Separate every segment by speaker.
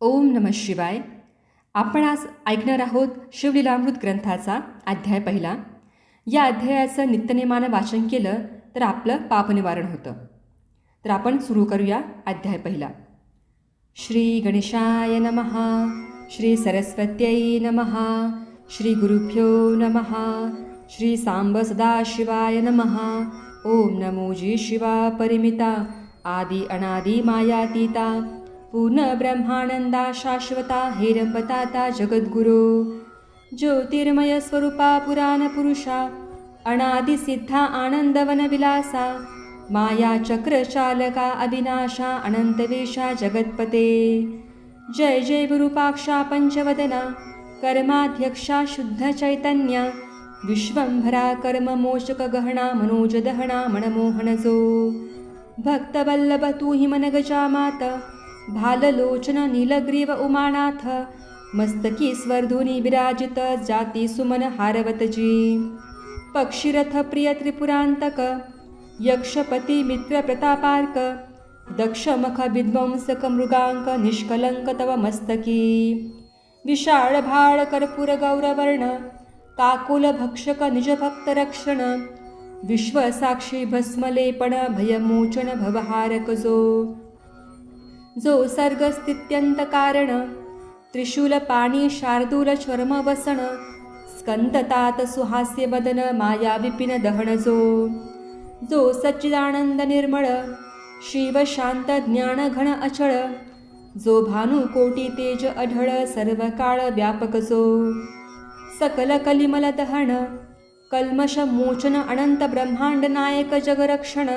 Speaker 1: ओम नम शिवाय. आपण आज ऐकणार आहोत शिवलीलामृत ग्रंथाचा अध्याय पहिला. या अध्यायाचं नित्यनेमानं वाचन केलं तर आपलं पापनिवारण होतं. तर आपण सुरू करूया अध्याय पहिला. श्री गणेशाय नमः श्री सरस्वत्यै नमः श्री गुरुभ्यो नमः श्री सांब सदाशिवाय नमः ओम नमो जी शिवा परिमिता आदि अनादि मायातीता पूर्ण ब्रह्मानंदा शाश्वता हेरंबताता जगद्गुरो। ज्योतिर्मय स्वरूपा पुराण पुरुषा अनादिसिद्धा आनंदवनविलासा माया चक्रचालका अविनाशा अनंतवेशा जगत्पते। जय जय गुरुपाक्षा पंचवदना कर्माध्यक्षा शुद्ध चैतन्या विश्वंभरा मनोजदहणा मनमोहनजो। भक्तवल्लभ तू हि मनगजा मात भाललोचन नीलग्रीव उमानाथ मस्तकी स्वर्धुनी विराजित जाती सुमन हारवतजी। पक्षीरथ प्रिय त्रिपुरांतक यक्षपती मित्र प्रतापार्क दक्षमख विध्वंसक मृगांक निष्कलंक तव मस्तकी। विशाळ भाळ कर्पूर गौरवर्ण काकुल भक्षक निजभक्त रक्षण विश्वसाक्षी भस्मलेपण भयमोचन भवहारक जो सर्गस्थित्यंत कारण त्रिशूल पाणी शार्दूल चर्म वसन स्कंदतात सुहास्य बदन माया विपिन दहन जो. जो सच्चिदानंद निर्मळ शिव शांत ज्ञान घन अचळ जो भानु कोटी तेज अढळ सर्व काळ व्यापक जो. सकल कलिमल दहन कल्मष मोचन अनंत ब्रह्मांड नायक जगरक्षण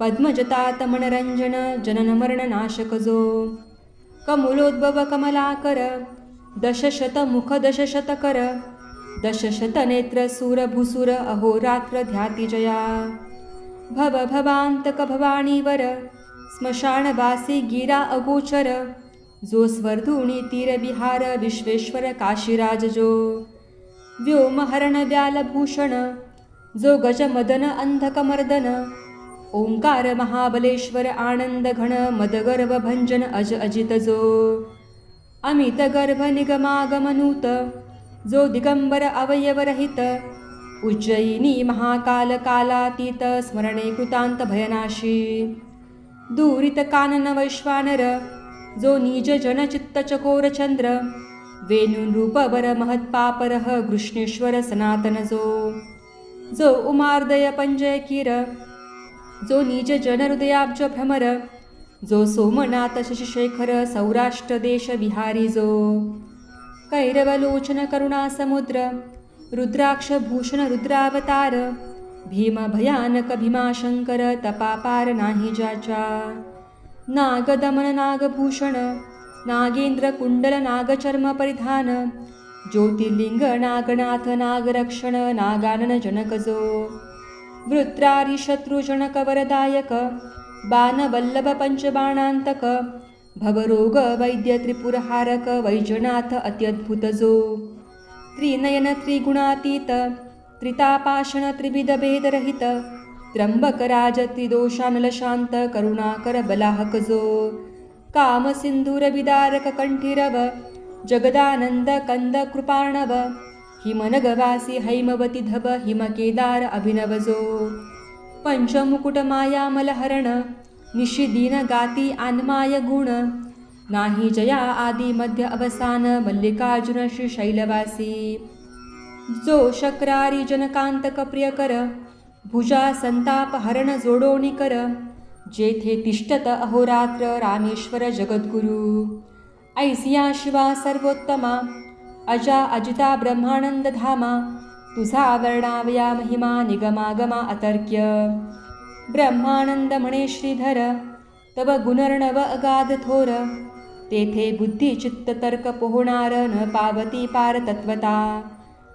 Speaker 1: पद्मजतात मनरंजन जनन मरण नाशक जो कमुलोद्भव कमलाकर दशशत मुख दशशत कर दशशत नेत्र सूर भूसुर अहोरात्र ध्याती जया भव भवांतक भवानीवर स्मशानवासी गिरा अगोचर जो स्वर्धुणी तीरविहार विश्वेश्वर काशीराज जो व्योमहरण व्यालभूषण जो गजमदन अंधकमर्दन ओंकार महाबलेश्वर आनंद घन मदगर्भ भंजन अज अजित जो। अमित गर्भ निगमागमनूत जो दिगंबर अवयवरहित उज्जयिनी महाकाल कालातीत स्मरणे कृतांत भयनाशी। दूरित कानन वैश्वानर जो निज जनचित्त चकोर चंद्र महत्पापरः कृष्णेश्वर सनातन जो। जो उमार्दय पंजय किर जो निज जनहृदयाब्ज भ्रमर जो सोमनाथ शशिशेखर सौराष्ट्र देश विहारी जो कैरवलोचन करुणा समुद्र रुद्राक्ष भूषण रुद्रावतार भीम भयानक भीमाशंकर तपापार नाही जाचा नागदमन नागभूषण नागेंद्र कुंडल नागचर्म परिधान ज्योतिर्लिंग नागनाथ नागरक्षण नागानन जनक वृत्रारिशत्रुजनकवरदायक बाणवल्लभपञ्चबाणान्तक भवरोगवैद्यत्रिपुरहारक वैजनाथ अत्यद्भुतजो। त्रिनयनत्रिगुणातीत त्रितापाषणत्रिविधभेदरहित त्र्यम्बकराजत्रिदोषानलशान्त करुणाकरबलाहकजो कामसिन्धुरविदारककण्ठिरव जगदानन्दकन्दकृपाणव हिमनगवासी हैमवती धब हिमकेदार अभिनवजो। पंचमुकुट मायामलहरण निशिदीन गाती आन्माय गुण। नाही जया आदी मध्य अवसान मल्लिकार्जुन श्री शैलवासी। जो शक्रारी जनकांतक प्रियकर भुजा संताप हरण जोडोणी कर। जेथे तिष्ठत अहोरात्र रामेश्वर जगद्गुरु। ऐसिया शिवा सर्वोत्तमा। अजा अजिता ब्रह्मानंद धामा तुझा वर्णावया महिमा निगमागमा अतर्क्य। ब्रह्मानंद म्हणे श्रीधर तव गुणर्णव अगाध थोर तेथे बुद्धी चित्त तर्क पोहणार न पावती पार तत्वता।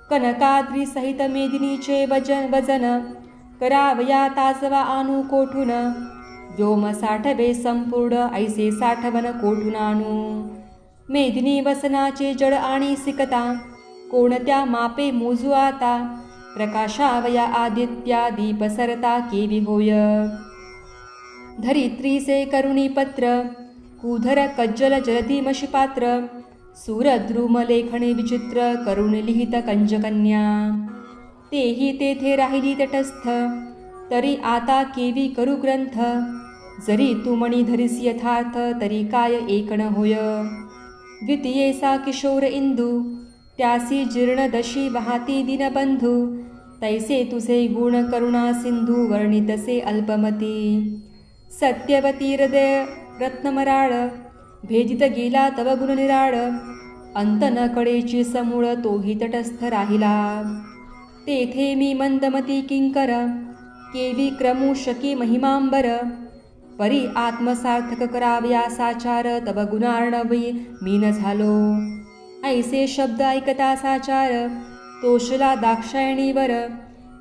Speaker 1: कनकाद्री सहित मेदिनीचे वजन वजन करावया तासवा आणू कोठून? व्योम साठवे संपूर्ण ऐसे साठवन कोठून आणू? मेदिनी वसनाचे जड आणि सिकता. कोणत्या मापे मोजू आता प्रकाशावया आदित्या दीप सरता केवी होय धरित्रीसे करुणी पत्र कुधर कज्जल जलधीमशी पात्र सूरद्रुम लेखणे विचित्र करुण लिहित कंजकन्या. तेही तेथे राहिली तटस्थ तरी आता केवी करू ग्रंथ? जरी तू मणी धरिस यथार्थ तरी काय एकण होय? द्वितीयेसा किशोर इंदू त्यासी जीर्ण दशी वाहती दिनबंधू तैसे तुझे गुण करुणा सिंधू वर्णितसे अल्पमती। सत्यवती हृदय रत्नमराळ भेदित गेला तव गुण निराळ अंत न कडेची समूळ तोही तटस्थ राहिला। तेथे मी मंदमती किंकर केवी क्रमू शकी महिमांबर परी आत्मसार्थक कराव्या साचार तव गुणार्णवी मी न झालो. ऐसे शब्द ऐकता साचार तोषला दाक्षायणीवर.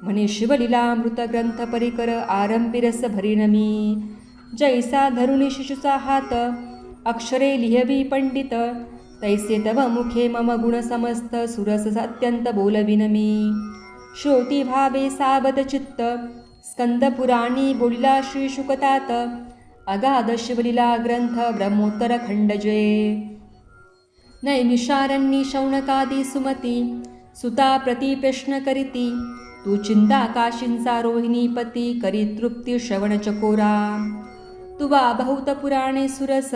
Speaker 1: म्हणे शिवलीलामृत ग्रंथ परिकर आरंभिरस भरीन मी. जैसा धरुणी शिशुचा हात अक्षरे लिहवी पंडित. तैसे तव मुखे मम गुण समस्त सुरस अत्यंत बोलविन मी. श्रोती भावे सावध चित्त स्कंदपुराणी बोलिला श्री शुकतात अगाध शिवलीला ग्रंथ ब्रह्मोत्तर खंडजे नैमिषारण्यी शौनकादी सुमती सुता प्रतिप्रश्न करीती तू चिंता काशींचा रोहिणी पती करी तृप्ती श्रवण चकोरा तुवा बहुत पुराणे सुरस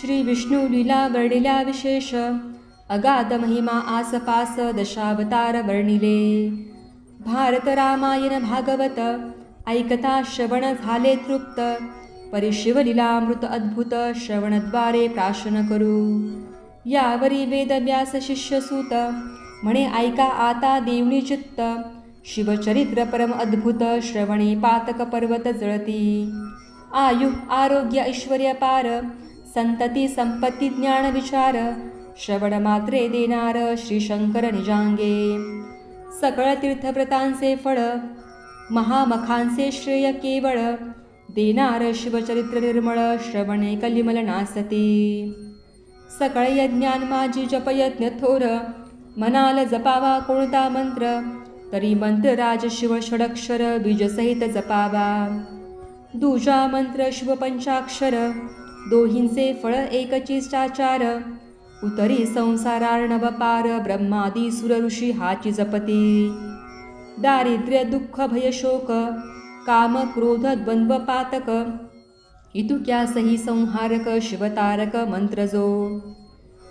Speaker 1: श्री विष्णू लीला वर्णिल्या विशेष अगाध महिमा आसपास दशावतार वर्णिले भारत रामायण भागवत ऐकता श्रवण झाले तृप्त. परिशिवलीलामृत अद्भुत श्रवणद्वारे प्राशन करू. यावरी वेदव्यास शिष्यसूत म्हणे ऐका आता देवणी चित्त. शिवचरित्र परम अद्भुत श्रवणे पातक पर्वत जळती. आयु आरोग्य ऐश्वर्य पार. संतती संपत्ती ज्ञान विचार. श्रवण मात्रे देणार श्री शंकर निजांगे. सकळ तीर्थव्रतांचे फळ महामखांचे श्रेय केवळ देणार शिवचरित्र निर्मळ श्रवणे कलिमल नासती. सकळ यज्ञान माझी जपयज्ञ थोर मनाल जपावा कोणता मंत्र तरी मंत्र राज शिव षडक्षर बीजसहित जपावा. दुजा मंत्र शिव पंचाक्षर दोहींचे फळ एकचिष्टाचार उतरी संसारार्णव पार ब्रह्मादी सुर ऋषी हाची जपती। दारिद्र्य दुःख भय शोक काम क्रोध द्वंद्व पातक इतुक्यासही संहारक शिवतारक मंत्रजो?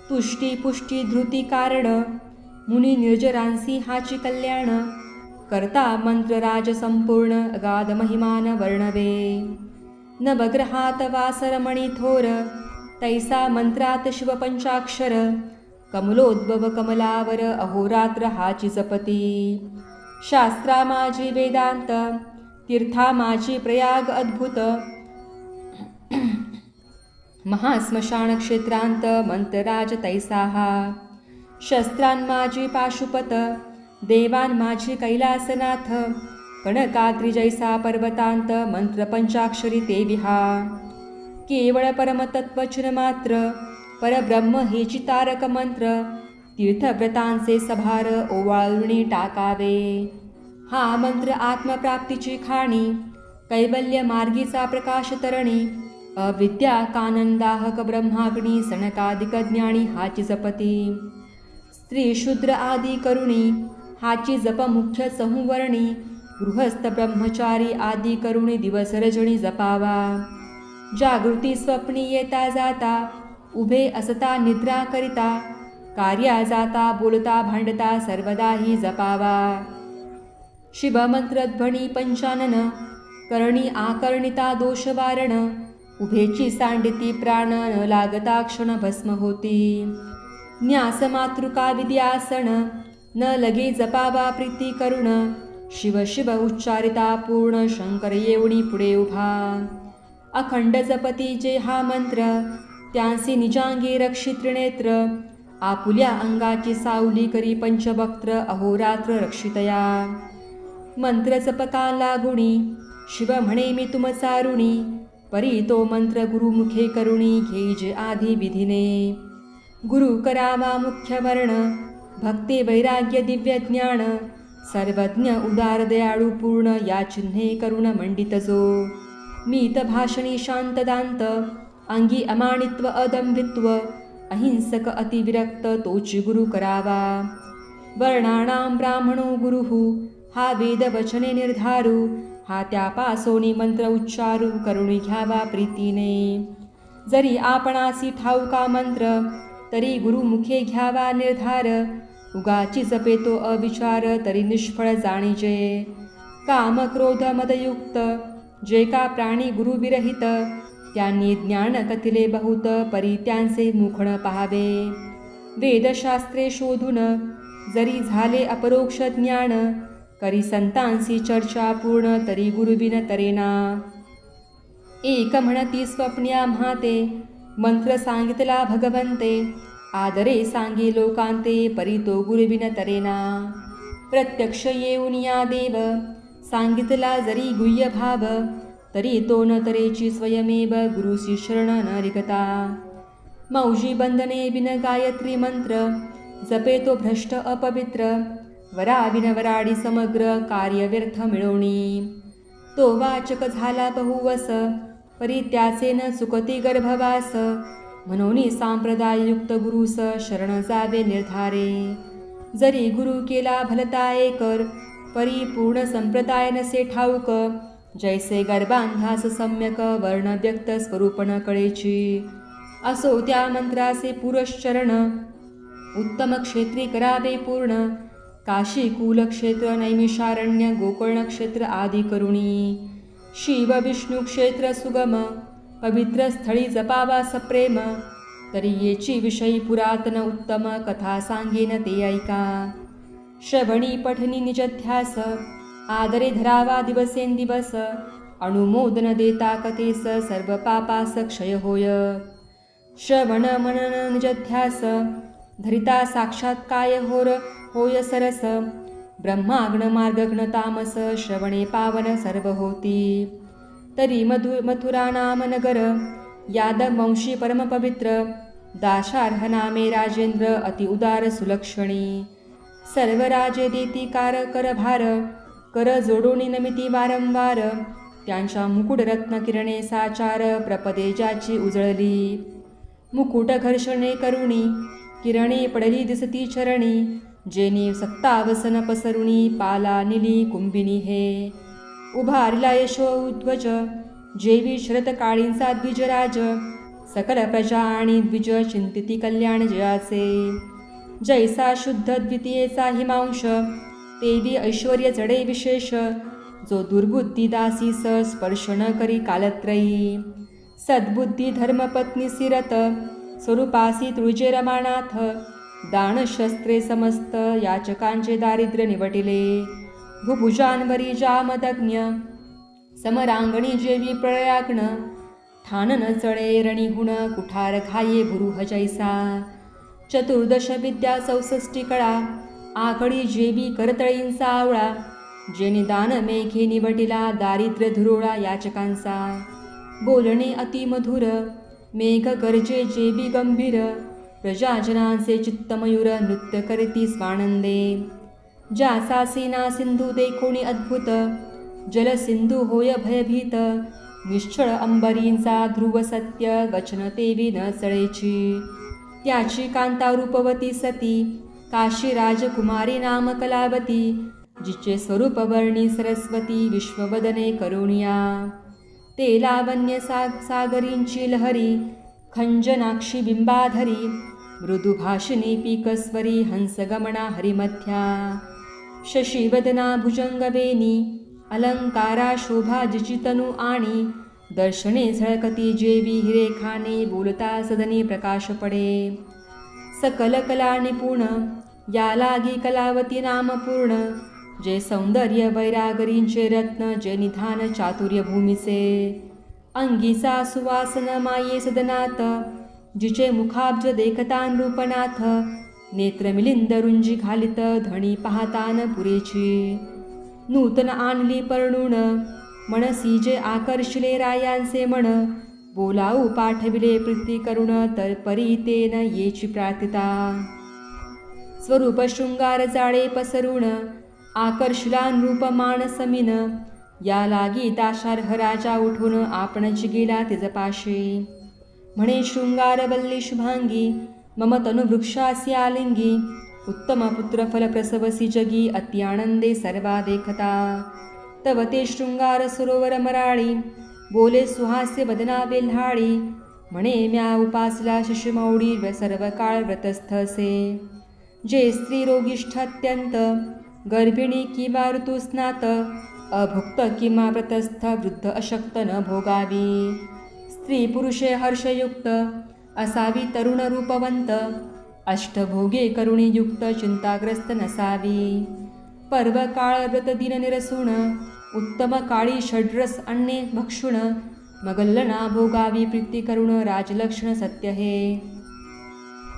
Speaker 1: तुष्टी पुष्टी धृती कारण मुनी निर्जरांसी हाची कल्याण करता मंत्रराज संपूर्ण अगाध महिमान वर्णवे। नवग्रहात वासरमणी थोर तैसा मंत्रात शिवपंचाक्षर कमलोद्भव कमलावर अहोरात्र हाची जपती। शास्त्रा माझी वेदांत तीर्था माझी प्रयाग अद्भुत। महास्मशान क्षेत्रांत मंत्रराज तैसाहा। शस्त्रान माझी पाशुपत देवान माझी कैलासनाथ। कणकाद्रिजैसा पर्वतांत मंत्र पंचाक्षरी ते विहा केवळ परमतत्वचन मात्र परब्रह्म हेची तारक मंत्र. तीर्थव्रतांचे सभार ओवाळुणी टाकावे. हा मंत्र आत्मप्राप्तीची खाणी कैवल्य मार्गीचा प्रकाश तरणी. अविद्या कानंदाहक ब्रह्माग्नी सनकादिक ज्ञानी हाची जपती. स्त्री शूद्र आदी करुणी हाची जप मुख्य संवर्णी. गृहस्थ ब्रह्मचारी आदी करुणी दिवसरजणी जपावा. जागृती स्वप्नी येता जाता उभे असता निद्रा करिता कार्या जाता बोलता भांडता सर्वदाही जपावा. शिवमंत्रध्वनी पंचानन करणी आकर्णिता दोषवारण उभेची सांडिती प्राण न लागता क्षण भस्म होती. न्यास मातृका विद्यासन न लगे जपावा प्रीती करुण शिव शिव उच्चारिता पूर्ण शंकर येवणी पुढे उभा. अखंड जपती जे हा मंत्र त्यांसी निजांगी रक्षित त्रिनेत्र आपुल्या अंगाची सावली करी पंचभक्त्र अहोरात्र रक्षितया। मंत्र जपका लागुणी शिव म्हणे मी तुम चारुणी परी तो मंत्र गुरुमुखे करुणी घेज आधी विधीने। गुरु करावा मुख्य वर्ण भक्ती वैराग्य दिव्य ज्ञान सर्वज्ञ उदार दयाळू पूर्ण या चिन्हे करुण मंडित जो। मीत भाषणी शांतदांत अंगी अमाणित्व अदंभित्व अहिंसक अतिविरक्त तोची गुरु करावा वर्णाणां ब्राह्मणो गुरुः हा वेदवचने निर्धारू हा त्यापासोनी मंत्र उच्चारू करुणी घ्यावा प्रीतीने। जरी आपणासी ठाऊका मंत्र तरी गुरुमुखे घ्यावा निर्धार उगाची जपेतो अविचार तरी निष्फळ जाणीजे। काम क्रोध मदयुक्त जे का प्राणी गुरुविरहित त्यांनी ज्ञान कथिले बहुत परी त्यांचे मुखण पहावे. वेदशास्त्रे शोधून जरी झाले अपरोक्ष ज्ञान करी संतांसी चर्चा पूर्ण तरी गुरुविन तरेना. एक म्हणती स्वप्न्या म्हाते मंत्र सांगितला भगवंते आदरे सांगे लोकांते परी तो गुरुविन तरेना. प्रत्यक्ष येऊन या देव सांगितला जरी गुह्य भाव तरी तो न तरेची स्वयमेव गुरुसी शरण न रिगता मौजी बंधने बिन गायत्री मंत्र जपे तो भ्रष्ट अपवित्र वरा बिन वराडी समग्र कार्य व्यर्थ मिळवणी. तो वाचक झाला बहुवस परी त्याचे न चुकती गर्भवास म्हणून सांप्रदाययुक्त गुरुस शरण जावे निर्धारे. जरी गुरु केला भलता एकर परिपूर्ण संप्रदायनसे ठाऊक. जैसे गर्भांधास सम्यक वर्ण व्यक्त स्वरूपण कळेची असो त्या मंत्राचे पुरश्चरण उत्तम क्षेत्री करावे पूर्ण. काशी कुलक्षेत्र नैमिषारण्य गोकर्ण क्षेत्र आदी करुणी. शिव विष्णू क्षेत्र सुगम. पवित्र स्थळी जपावा सप्रेम. तरी येची विषयी पुरातन उत्तम कथा सांगेन ते ऐका. श्रवणी पठनी निजध्यास आदरे धरावा दिवसेंदिवस अनुमोदन देता कथेस सर्व पापास क्षय होय। श्रवण मनन निजध्यास धरिता साक्षात काय होर होय सरस। ब्रह्माग्न मार्गग्न तामस श्रवणे पावन सर्व होती। तरी मधु मथुरा नाम नगर यादव वंशी परमपवित्र दाशार्ह नामे राजेंद्र अति उदार सुलक्षणी। सर्वराजे देती कार कर भार कर जोडोनी नमिती वारंवार त्यांच्या मुकुट रत्न किरणे साचार प्रपदेजाची उजळली. मुकुट घर्षणे करुणी किरणे पडली दिसती चरणी जेनी सत्तावसन पसरुणी पाला निली कुंभिनी हे. उभारला यशो उद्वज जेवी शरत काळींचा द्विजराज सकल प्रजा आणि द्विज चिंतिती कल्याण जयाचे. जैसा शुद्ध द्वितीयेचा हिमांश तेवी ऐश्वर जडे विशेष जो दुर्बुद्धी दासी स स्पर्श न करी कालत्रयी। सद्बुद्धी धर्मपत्नी सिरत स्वरूपासी तुळजे रमानाथ दानशस्त्रे समस्त याचकांचे दारिद्र्य निवटिले। भुभुजांवरी जामदग्न समरांगणी जेवी प्रयाग्न ठाण न चळे रणिहुण कुठार घाये भुरुह जैसा। चतुर्दश विद्या चौसष्टी कळा आकडी जेबी करतळींचा आवळा जेने दान मेघे निवटिला दारिद्र्य धुरोळा याचकांचा. बोलणे अतिमधुर मेघ गरजे जेबी गंभीर प्रजाजनांचे चित्तमयूर नृत्य करती स्वानंदे ज्याचा सेना सिंधू देखोणी अद्भुत जलसिंधू होय भयभीत निश्चळ अंबरींचा ध्रुव सत्य गचन देवी न चळेची त्याची कांता रूपवती सती काशी राजकुमारी नाम कलावती जिचे स्वरूप वर्णी सरस्वती विश्ववदने करुणिया। ते लावण्य साग सागरींची लहरी खंजनाक्षी बिंबाधरी मृदुभाषिणी पीकस्वरी हंसगमना हरिमथ्या। शशिवदना भुजंगवेनी अलंकारा शोभा जिचितनु आणि दर्शने झळकती जेवी हिरेखाने बोलता सदनी प्रकाश पडे। सकल कला निपुण या लागी कलावती नाम पूर्ण। जे सौंदर्य वैरागरींचे रत्न जे निधान चातुर्य भूमीचे अंगीचा सुवासन माये सदनात जिचे मुखाब्ज देखता रूपनाथ। नेत्र मिलिंद रुंजी घालित धणी पाहतान पुरेची। नूतन आणली परणून मनसी जे आकर्षिले रायांचे मन बोलाऊ पाठविले प्रीती करुण तर परी तेन येची प्रार्थिता स्वरूप शृंगार जाळे पसरुण आकर्षिलान नृप मानसमीन या लागी दाशार्ह राजा उठून आपण गेला तिजपाशी म्हणे शृंगारवल्ली शुभांगी मम तनुभृक्षासी आलिंगी उत्तम पुत्र फलप्रसवसी जगी अत्यानंदे सर्वा देखता तव ते शृंगार सरोवर मराळी बोले सुहास्य वदना बेल्हाळी म्हणे म्या उपासला शिशुमौडी व सर्व काळ व्रतस्थ असे. जे स्त्री रोगिष्ठ अत्यंत गर्भिणी किंवा ऋतुस्नात अभुक्त किंवा व्रतस्थ वृद्ध अशक्त न भोगावी. स्त्री पुरुषे हर्षयुक्त असावी तरुण रूपवंत अष्टभोगे करुणीयुक्त चिंताग्रस्त नसावी. पर्व काळ व्रत दिन निरसून उत्तम काळी षड्रस अन्ने भक्षुण मगल्लना भोगावी प्रीती करुण राजलक्षण सत्य हे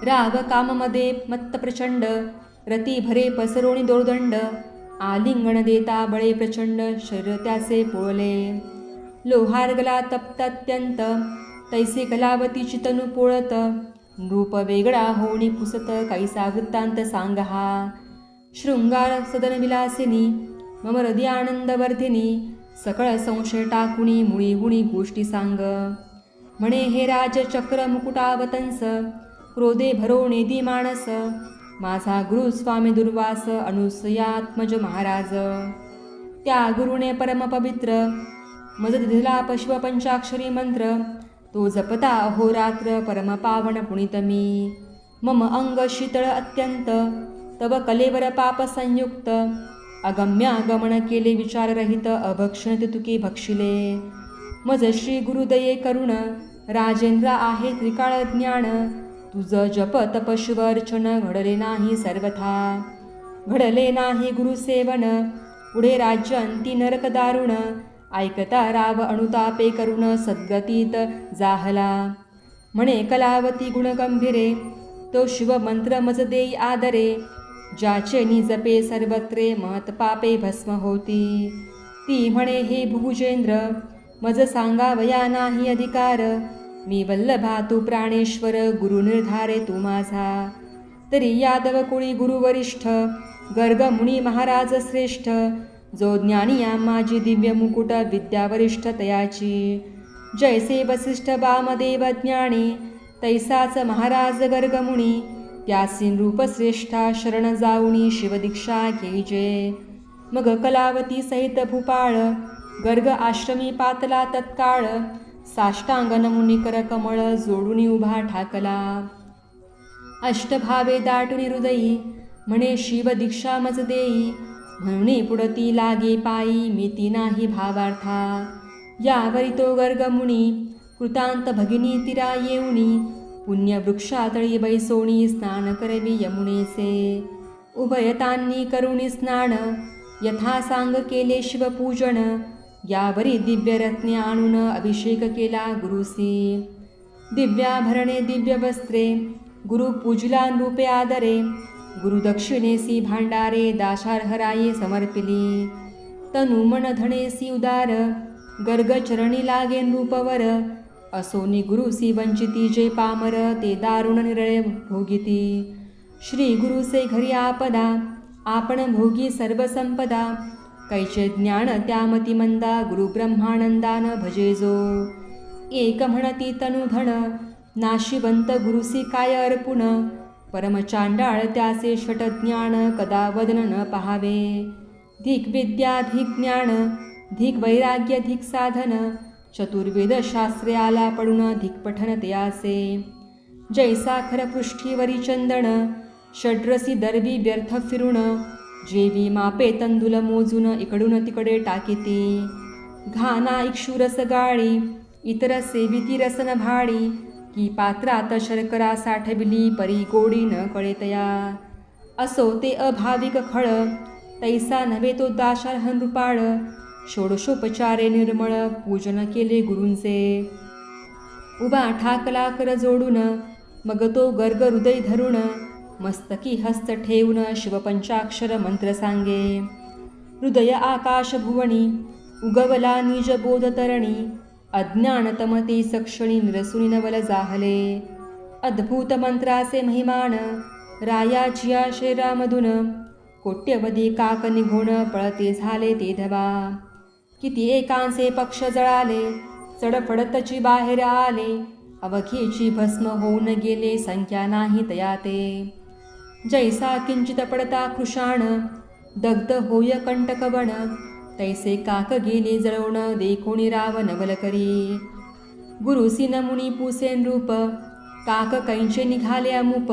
Speaker 1: राग काममध्ये मत्त प्रचंड रती भरे पसरोणी दोर्दंड आलिंगण देता बळे प्रचंड शरीर त्याचे पोळले। लोहारगला तप्त अत्यंत तैसे कलावती चितनु पोळत रूप वेगळा होणी पुसत कैसा वृत्तांत सांग हा शृंगार सदन विलासिनी मम हृदय आनंदवर्धिनी सकळ संशय टाकुणी मुळी गुणी गोष्टी सांग. म्हणे हे राज चक्र मुकुटावतंस क्रोधे भरो नेदी माणस माझा गुरु स्वामी दुर्वास अनुसयात्मज महाराज. त्या गुरुने परमपवित्र मज दिला पश्व पंचाक्षरी मंत्र तो जपता अहोरात्र परमपावन पावन पुणितमी मम अंग शीतळ अत्यंत तव कलेवर पाप संयुक्त अगम्यागमन केले विचाररहित अभक्षण तुके भक्षिले। मज श्री गुरुदये करुण राजेंद्र आहे त्रिकाळ ज्ञान। तुझ जप तपशिवर्चन घडले नाही सर्वथा। घडले नाही गुरुसेवन पुढे राज्य अंती नरक दारुण। ऐकता राव अणुतापे करुण सद्गतीत जाहला। म्हणे कलावती गुणगंभीरे तो शिवमंत्र मज देई आदरे। ज्याचे निजपे सर्वत्रे महत्पापे भस्म होती. ती म्हणे हे भुभुजेंद्र मज सांगावया नाही अधिकार. मी वल्लभा तू प्राणेश्वर गुरु निर्धारे तू माझा. तरी यादव कुळी गुरुवरिष्ठ गर्ग मुनी महाराज श्रेष्ठ. जो ज्ञानी या माझी दिव्य मुकुट विद्यावरिष्ठ तयाची. जैसे वसिष्ठ वामदेव ज्ञानी तैसाच महाराज गर्गमुनी त्यासीन रूपश्रेष्ठा शरण जाऊनी शिवदीक्षा केजे मग कलावती सहित भूपाळ गर्ग आश्रमी पातला तत्काळ साष्टांग नमुनिकर कमळ जोडूनी उभा ठाकला. अष्टभावे दाटुनी हृदयी म्हणे शिव दीक्षा मज देई म्हणून पुढती लागे पायी मिती नाही भावार्था. यावरी तो गर्गमुनी कृतांत भगिनी तिरा येऊनी पुण्यवृक्षातळी बैसोणी स्नान करवी यमुनेचे. उभयतांनी करुणी स्नान यथा सांग केले शिवपूजन यावरी दिव्यरत्ने आणून अभिषेक केला गुरुसी. दिव्याभरणे दिव्य वस्त्रे गुरु पूजला रूपे आदरे गुरुदक्षिणेसी भांडारे दाशार्हराये समर्पिली. तनु मन धणेसी उदार गर्गचरणी लागे नृपवर असोनी गुरुसी वंचिती जे पामर ते दारुण निरळे भोगिती. श्री गुरुसे घरी आपदा आपण भोगी सर्व संपदा कैचे ज्ञान त्यामती मंदा गुरु ब्रह्मानंदान भजे जो. एक म्हणती तनुधन नाशिवंत गुरुसी काय अर्पुण. परमचांडाळ त्याचे षटज्ञान कदा वदन न पहावे. धिक विद्या धिक ज्ञान धिक वैराग्य धिक साधन. चतुर्वेद शास्त्रे आला पडून धिक्पठन तयासे त्यासे. जैसा खर पृष्ठीवरी चंदन षड्रसी दरबी व्यर्थ फिरून जेवी मापे तंदुल मोजून इकडून तिकडे टाकीती. घाना इक्षुरस गाळी इतर सेविती रसन भाडी की पात्रात शर्करा साठविली परी गोडी न कळेतया. असो ते अभाविक खळ तैसा नव्हे तो दाशार्ह नृपाळ षोडशोपचारे निर्मळ पूजन केले गुरूंचे. उभा ठाकला कर जोडून मग तो गर्ग हृदय धरून मस्तकी हस्त ठेवून शिवपंचाक्षर मंत्र सांगे. हृदय आकाश भुवनी उगवला निज बोध तरणी सक्षणी निरसुनी नवल जाहले. अद्भुत मंत्राचे महिमान रायाचिया शरीरामधून कोट्यवधी काक निघून पळते झाले ते धवा. किती एकांचे पक्ष जळाले चडफडतची बाहेर आले. अवघेची भस्म होऊन गेले संख्या नाही तया ते जैसा किंचित पडता कृषाण दग्ध होय कंटकवण तैसे काक गेले जळवण देखोणी राव नवल करी गुरुसीन मुनी पुसे रूप काक कैंचे निघाले अमुप.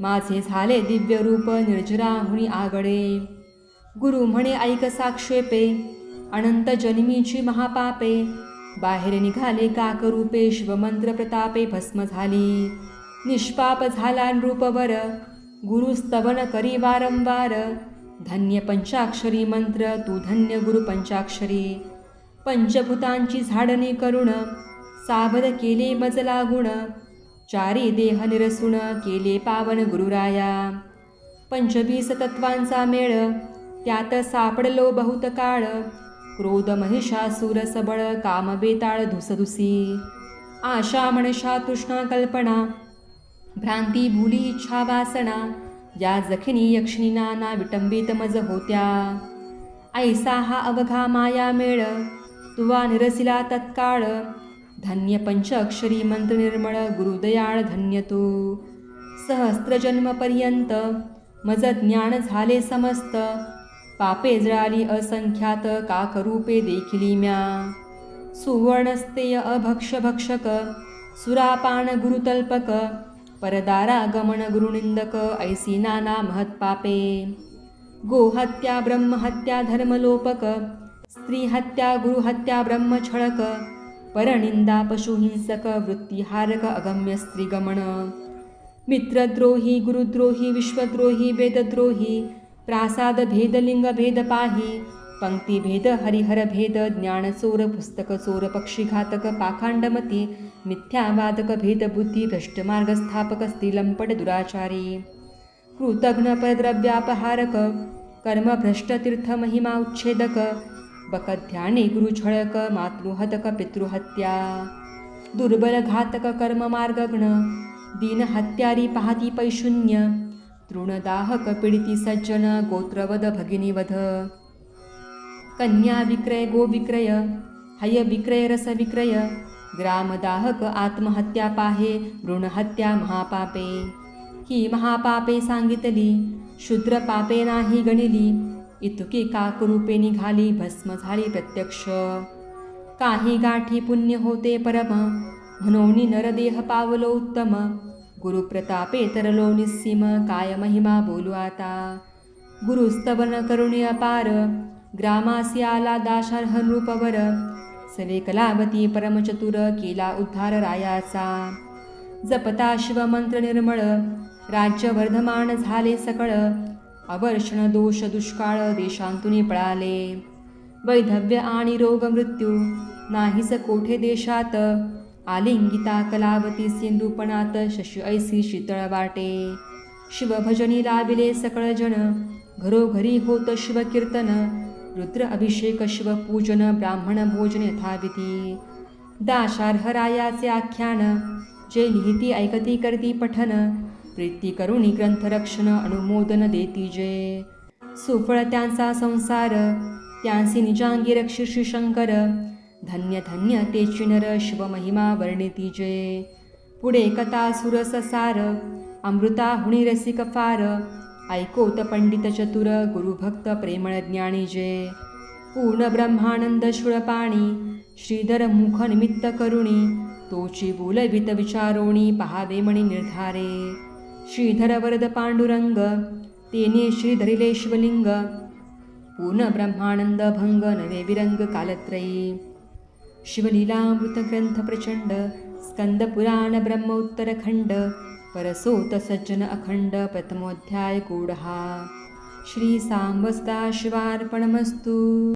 Speaker 1: माझे झाले दिव्य रूप निर्जराहुणी आगडे गुरु म्हणे ऐक साक्षेपे. अनंत जन्मीची महापापे. बाहेर निघाले काकरूपे शिवमंत्र प्रतापे भस्म झाली. निष्पाप झाला नृपवर. गुरुस्तवन करी वारंवार. धन्य पंचाक्षरी मंत्र तू धन्य गुरु पंचाक्षरी. पंचभूतांची झाडणी करुण सावध केले मज गुण चारी देह निरसुण केले पावन गुरुराया. पंचवीस तत्वांचा मेळ त्यात सापडलो बहुत काळ. क्रोध महिषासुर सबळ काम बेताळ धुसधुसी। आशा मनशा तृष्णा कल्पना। भ्रांती भुली इच्छा वासना। या जखिनी यक्षिणी ना विटंबित मज होत्या। ऐसा हा अवघा माया मेळ। तुवा निरसिला तत्काळ। धन्य पंच अक्षरी मंत्र निर्मळ गुरुदयाळ धन्य तू। सहस्त्रजन्मपर्यंत मज ज्ञान झाले समस्त। पापे जळाली असंख्यात काकरूपे देखिली म्या. सुवर्णस्तेय अभक्ष भक्षक सुरापान गुरुतल्पक परदारा गमन गुरुनिंदक ऐसी नाना महत्पापे गोहत्या ब्रह्महत्या धर्मलोपक स्त्रीहत्या गुरुहत्या ब्रह्मछळक परनिंदा पशुहिंसक वृत्तिहारक अगम्य स्त्रीगमन. मित्रद्रोही गुरुद्रोही विश्वद्रोही वेदद्रोही प्रासाद भेद लिंग भेद पाही पंक्ती भेद हरिहर भेद ज्ञानचोर पुस्तक चोर पक्षीघातक पाखांडमती मिथ्यावादक भेद बुद्धी स्थापक स्त्रीलंपट दुराचारी। कृतघ्न परद्रव्यापहारक कर्म महिमा उच्छेदक बकध्याने गुरुछळक मातृहतक पितृहत्या। दुर्बल घातक कर्म मार्गग्न दीन हत्यारी पाहती पैशून्य तृणदाहक पीडिती सज्जन गोत्रवध भगिनीवध। कन्या विक्रय गो विक्रय हय विक्रय रस विक्रय ग्रामदाहक आत्महत्या पाहे भ्रूणहत्या महापापे। ही महापापे सांगितली शूद्र पापे नाही गणिली इतुकी काकरूपे निघाली भस्म झाली प्रत्यक्ष। काही गाठी पुण्य होते परम म्हणून नरदेह पावलो उत्तम। गुरुप्रतापे तरलो निस्सीम काय महिमा बोलू आता? गुरुस्तवन करुणी अपार ग्रामासी आला दाशार्ह नृपवर सवे कलावती परमचतुर केला उद्धार रायाचा. जपता शिवमंत्र निर्मळ राज्य वर्धमान झाले सकळ अवर्षण दोष दुष्काळ देशांतुनी पळाले. वैधव्य आणि रोग मृत्यू नाहीस कोठे देशात आलिंगिता कलावती सिंधुपणात शशि ऐसी शीतळ वाटे। शिवभजनी लाविले सकळ जन घरोघरी होत शिवकीर्तन रुद्र अभिषेक शिवपूजन ब्राह्मण भोजन यथाविधी। दाशार्हरायाचे आख्यान जे लिहिती ऐकती करती पठन प्रीती करुणी ग्रंथरक्षण अनुमोदन देती जे। सुफळ त्यांचा संसार त्यांसी निजांगी रक्षी शंकर धन्य धन्य तेची नर शिवमहिमा वर्णिती जय पुढे कथा सुरससार अमृता हुणी रसिक फार ऐकोत पंडित चतुर गुरुभक्त प्रेमळ ज्ञानी जय पूर्ण ब्रह्मानंद शुळपाणी श्रीधर मुख निमित्त करुणी तोची बोलवित विचारोणी पहावे मणी निर्धारे. श्रीधर वरद पांडुरंग तेने श्रीधरिले शिवलिंग पूर्ण ब्रह्मानंद भंग नवे विरंग कालत्रयी. शिवलीलामृत ग्रंथ प्रचंड स्कंद पुराण ब्रह्म परसोत सज्जन अखंड प्रथमोध्याय गूढहा श्रीसाम्बस्ता शिवार्पणमस्तु